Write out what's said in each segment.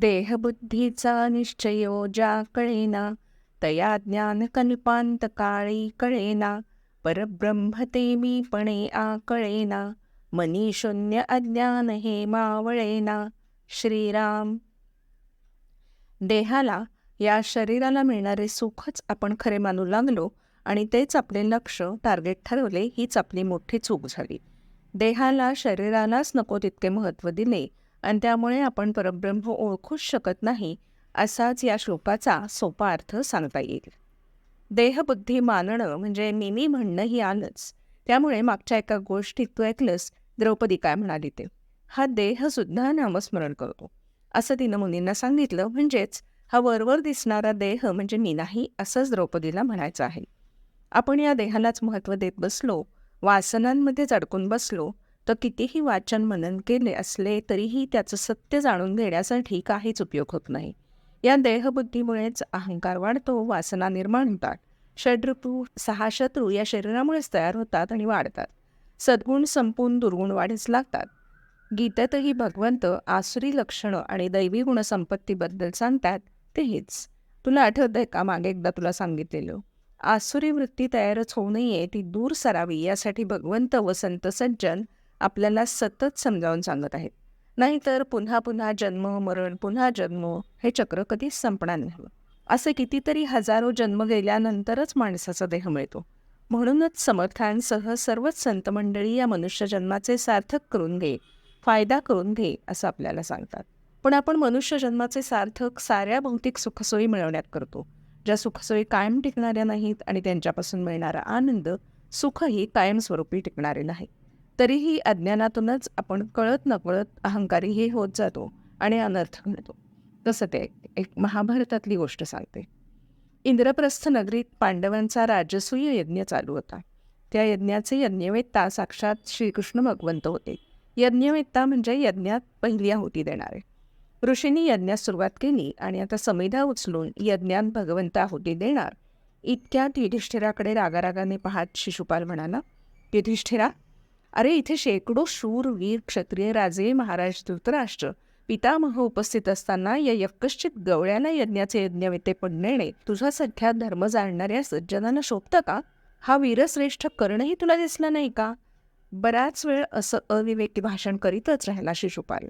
देहबुद्धीचा निश्चयो ज्या कळेना तया ज्ञानकल्पांत काळी कळेना परब्रह्म ते मीपणे आकळेना मनी शून्य अज्ञान हे मावळेना श्रीराम. देहाला या शरीराला मिळणारे सुखच आपण खरे मानू लागलो आणि तेच आपले लक्ष टार्गेट ठरवले हीच आपली मोठी चूक झाली. देहाला शरीरालाच नको तितके महत्त्व दिले आणि त्यामुळे आपण परब्रह्म ओळखूच शकत नाही असाच या श्लोकाचा सोपा अर्थ सांगता येईल. देहबुद्धी मानणं म्हणजे मिनी म्हणणंही आलंच त्यामुळे मागच्या एका गोष्टीत तू ऐकलंस द्रौपदी काय म्हणाली ते. हा देहसुद्धा नामस्मरण करतो. असं तिनं मुलींना सांगितलं म्हणजेच हा वरवर दिसणारा देह म्हणजे मी नाही असंच द्रौपदीला म्हणायचं आहे. आपण या देहालाच महत्त्व देत बसलो वासनांमध्येच अडकून बसलो तर कितीही वाचन मनन केले असले तरीही त्याचं सत्य जाणून घेण्यासाठी काहीच उपयोग होत नाही. या देहबुद्धीमुळेच अहंकार वाढतो वासना निर्माण होतात. षड्ऋतू सहा शत्रू या शरीरामुळेच तयार होतात आणि वाढतात. सद्गुण संपून दुर्गुण वाढीस लागतात. गीतेतही भगवंत आसुरी लक्षणं आणि दैवी गुणसंपत्तीबद्दल सांगतात ते हेच तुला आठवत आहे का? मागे एकदा तुला सांगितलेलं. आसुरी वृत्ती तयारच होऊ नये ती दूर सरावी यासाठी भगवंत व संत सज्जन आपल्याला सतत समजावून सांगत आहेत. नाहीतर पुन्हा पुन्हा जन्म मरण पुन्हा जन्म हे चक्र कधीच संपणार नाही. असे कितीतरी हजारो जन्म गेल्यानंतरच माणसाचा देह मिळतो. म्हणूनच समर्थांसह सर्वच संतमंडळी या मनुष्य जन्माचे सार्थक करून घे फायदा करून घे असं आपल्याला सांगतात. पण आपण मनुष्य जन्माचे सार्थक साऱ्या भौतिक सुखसोयी मिळवण्यात करतो. ज्या सुखसोयी कायम टिकणाऱ्या नाहीत आणि त्यांच्यापासून मिळणारा आनंद सुखही कायमस्वरूपी टिकणारे नाही तरीही अज्ञानातूनच आपण कळत नकळत अहंकारीही होत जातो आणि अनर्थ घडतो तसं ते एक महाभारतातली गोष्ट सांगते. इंद्रप्रस्थ नगरीत पांडवांचा राजसूय यज्ञ चालू होता. त्या यज्ञाचे यज्ञवेत्ता साक्षात श्रीकृष्ण भगवंत होते. यज्ञवेत्ता म्हणजे यज्ञात पहिली आहुती देणारे. ऋषींनी यज्ञात सुरुवात केली आणि आता समिधा उचलून यज्ञात भगवंत आहुती देणार. इतक्यात युधिष्ठिराकडे रागारागाने पाहत शिशुपाल म्हणाला युधिष्ठिरा अरे इथे शेकडो शूर वीर क्षत्रिय राजे महाराज धृतराष्ट्र पितामह उपस्थित असताना या यक्कश्चित गवळ्याला यज्ञाचे यज्ञवेते पण नेणे तुझ्यासारख्या धर्म जाणणाऱ्या सज्जनांना शोभतं का? हा वीरश्रेष्ठ कर्णही तुला दिसला नाही का? बराच वेळ असं अविवेकी भाषण करीतच राहिला शिशुपाल.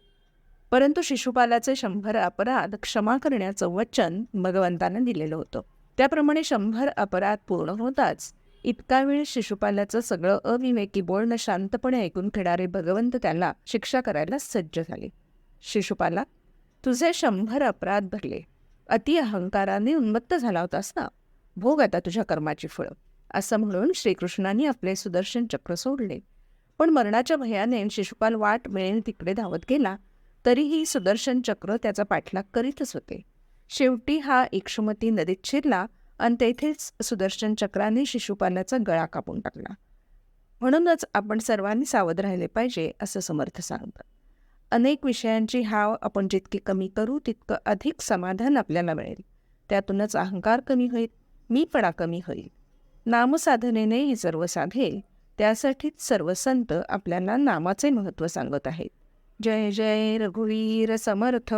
परंतु शिशुपालाचे शंभर अपराध क्षमा करण्याचं वचन भगवंतानं दिलेलं होतं. त्याप्रमाणे शंभर अपराध पूर्ण होताच इतका वेळ शिशुपालाचं सगळं अविवेकी बोलणं शांतपणे ऐकून घेणारे भगवंत त्याला शिक्षा करायला सज्ज झाले. शिशुपाला तुझे शंभर अपराध भरले. अति अहंकाराने उन्मत्त झाला होतास ना? भोग आता तुझ्या कर्माची फळं. असं म्हणून श्रीकृष्णाने आपले सुदर्शन चक्र सोडले. पण मरणाच्या भयाने शिशुपाल वाट मिळेल तिकडे धावत गेला तरीही सुदर्शन चक्र त्याचा पाठलाग करीतच होते. शेवटी हा इक्षुमती नदीत शिरला आणि तेथेच सुदर्शन चक्राने शिशुपालाचा गळा कापून टाकला. म्हणूनच आपण सर्वांनी सावध राहिले पाहिजे असं समर्थ सांगतात. अनेक विषयांची हाव आपण जितकी कमी करू तितकं अधिक समाधान आपल्याला मिळेल. त्यातूनच अहंकार कमी होईल मीपणा कमी होईल. नामसाधनेने हे सर्व साधेल त्यासाठीच सर्व संत आपल्याला नामाचे महत्त्व सांगत आहेत. जय जय रघुवीर समर्थ!